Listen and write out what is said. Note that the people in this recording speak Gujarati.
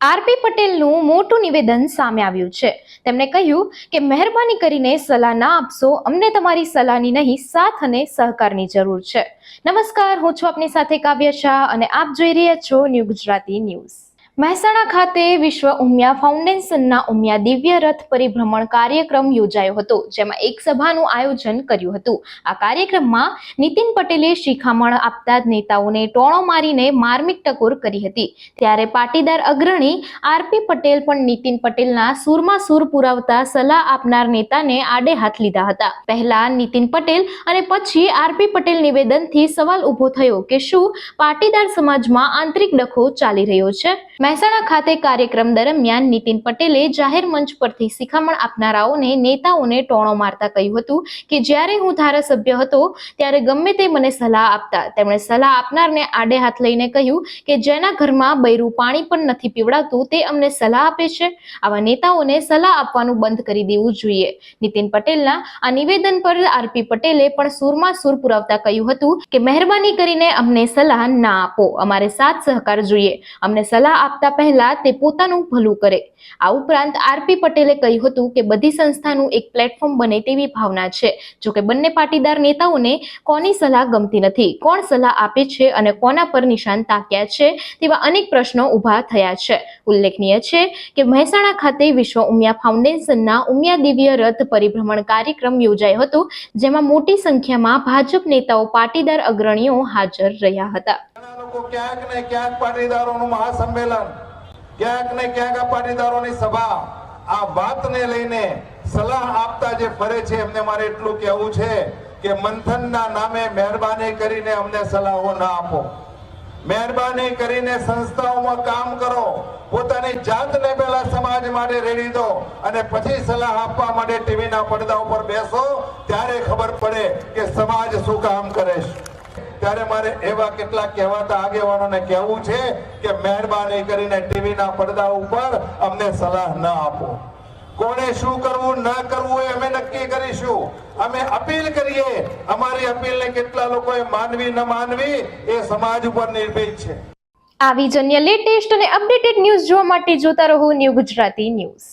આરપી પટેલનું મોટું નિવેદન સામે આવ્યું છે. તેમણે કહ્યું કે મહેરબાની કરીને સલાહ ના આપશો, અમને તમારી સલાહની નહીં, સાથ અને સહકારની જરૂર છે. નમસ્કાર, હું છું આપની સાથે કાવ્ય શાહ અને આપ જોઈ રહ્યા છો ન્યૂ ગુજરાતી ન્યૂઝ. મહેસાણા ખાતે વિશ્વ ઉમિયા ફાઉન્ડેશનના ઉમિયા દિવ્ય રથ પરિભ્રમણ કાર્યક્રમ યોજાયો હતો, જેમાં એક સભાનું આયોજન કર્યું હતું. આ કાર્યક્રમમાં નીતિન પટેલે શિખામણ આપતા નેતાઓને ટોણો મારીને માર્મિક ટકોર કરી હતી. ત્યારે પાટીદાર અગ્રણી આરપી પટેલ પણ નીતિન પટેલના સૂરમાં સૂર પુરાવતા સલાહ આપનાર નેતાને આડે હાથ લીધા હતા. પહેલા નીતિન પટેલ અને પછી આરપી પટેલ નિવેદનથી સવાલ ઊભો થયો કે શું પાટીદાર સમાજમાં આંતરિક ડખો ચાલી રહ્યો છે? મહેસાણા ખાતે કાર્યક્રમ દરમિયાન નીતિન પટેલે જાહેર મંચ પરથી શિખામણ આપનારાઓને, નેતાઓને ટોણો મારતા કહ્યું હતું કે જ્યારે હું ધારાસભ્ય હતો, ત્યારે ગમે તે મને સલાહ આપતા, તેમણે સલાહ આપનારને આડે હાથ લઈને કહ્યું કે જેના ઘરમાં બૈરું પાણી પણ નથી પીવડાતું, તે અમને સલાહ આપે છે. આવા નેતાઓને સલાહ આપવાનું બંધ કરી દેવું જોઈએ. નીતિન પટેલના આ નિવેદન પર આરપી પટેલે પણ સૂરમાં સૂર પુરાવતા કહ્યું હતું કે, મહેરબાની કરીને અમને સલાહ ના આપો. અમારે સાથ સહકાર જોઈએ. અમને સલાહ આપતા પહેલા તે પોતાનું ભલું કરે. આ ઉપરાંત આરપી પટેલે કહ્યું હતું કે બધી સંસ્થાનું એક પ્લેટફોર્મ બને તેવી ભાવના છે. જો કે બંને પાટીદાર નેતાઓને કોની સલાહ ગમતી નથી? કોણ સલાહ આપે છે અને કોના પર નિશાન તાક્યા છે? તેવા અનેક પ્રશ્નો ઊભા થયા છે. ઉલ્લેખનીય છે કે મહેસાણા ખાતે વિશ્વ ઉમિયા ફાઉન્ડેશનના ઉમિયા દિવ્ય રથ પરિભ્રમણ કાર્યક્રમ યોજાયો હતો, જેમાં મોટી સંખ્યામાં ભાજપ નેતાઓ, પાટીદાર અગ્રણીઓ હાજર રહ્યા હતા. ક્યાંક ને ક્યાંક પાટીદારોનું મહાસંમેલન, ક્યાંક ને ક્યાંક આ પાટીદારોની સભા. આ વાતને લઈને સલાહ આપતા જે ફરે છે, એમને મારે એટલું કહેવું છે કે મંથનના નામે મહેરબાની કરીને અમને સલાહો ના આપો. મહેરબાની કરીને સંસ્થાઓમાં કામ કરો, પોતાની જાતને પહેલા સમાજ માટે રેડી દો અને પછી સલાહ આપવા માટે ટીવીના પડદા ઉપર બેસો, ત્યારે ખબર પડે કે સમાજ શું કામ કરે છે. ત્યારે મારે એવા કેટલાક કહેવાતા આગેવાનોને કહેવું છે કે મહેરબાની કરીને ટીવીના પડદા ઉપર અમને સલાહ ન આપો. કોને શું કરવું, ન કરવું એ અમે નક્કી કરીશું. અમે અપીલ કરીએ, અમારી અપીલને કેટલા લોકોએ માનવી, ન માનવી એ સમાજ ઉપર નિર્ભય છે. આવી જન્ય લેટેસ્ટ અને અપડેટેડ ન્યૂઝ જોવા માટે જોતા રહો ન્યૂ ગુજરાતી ન્યૂઝ.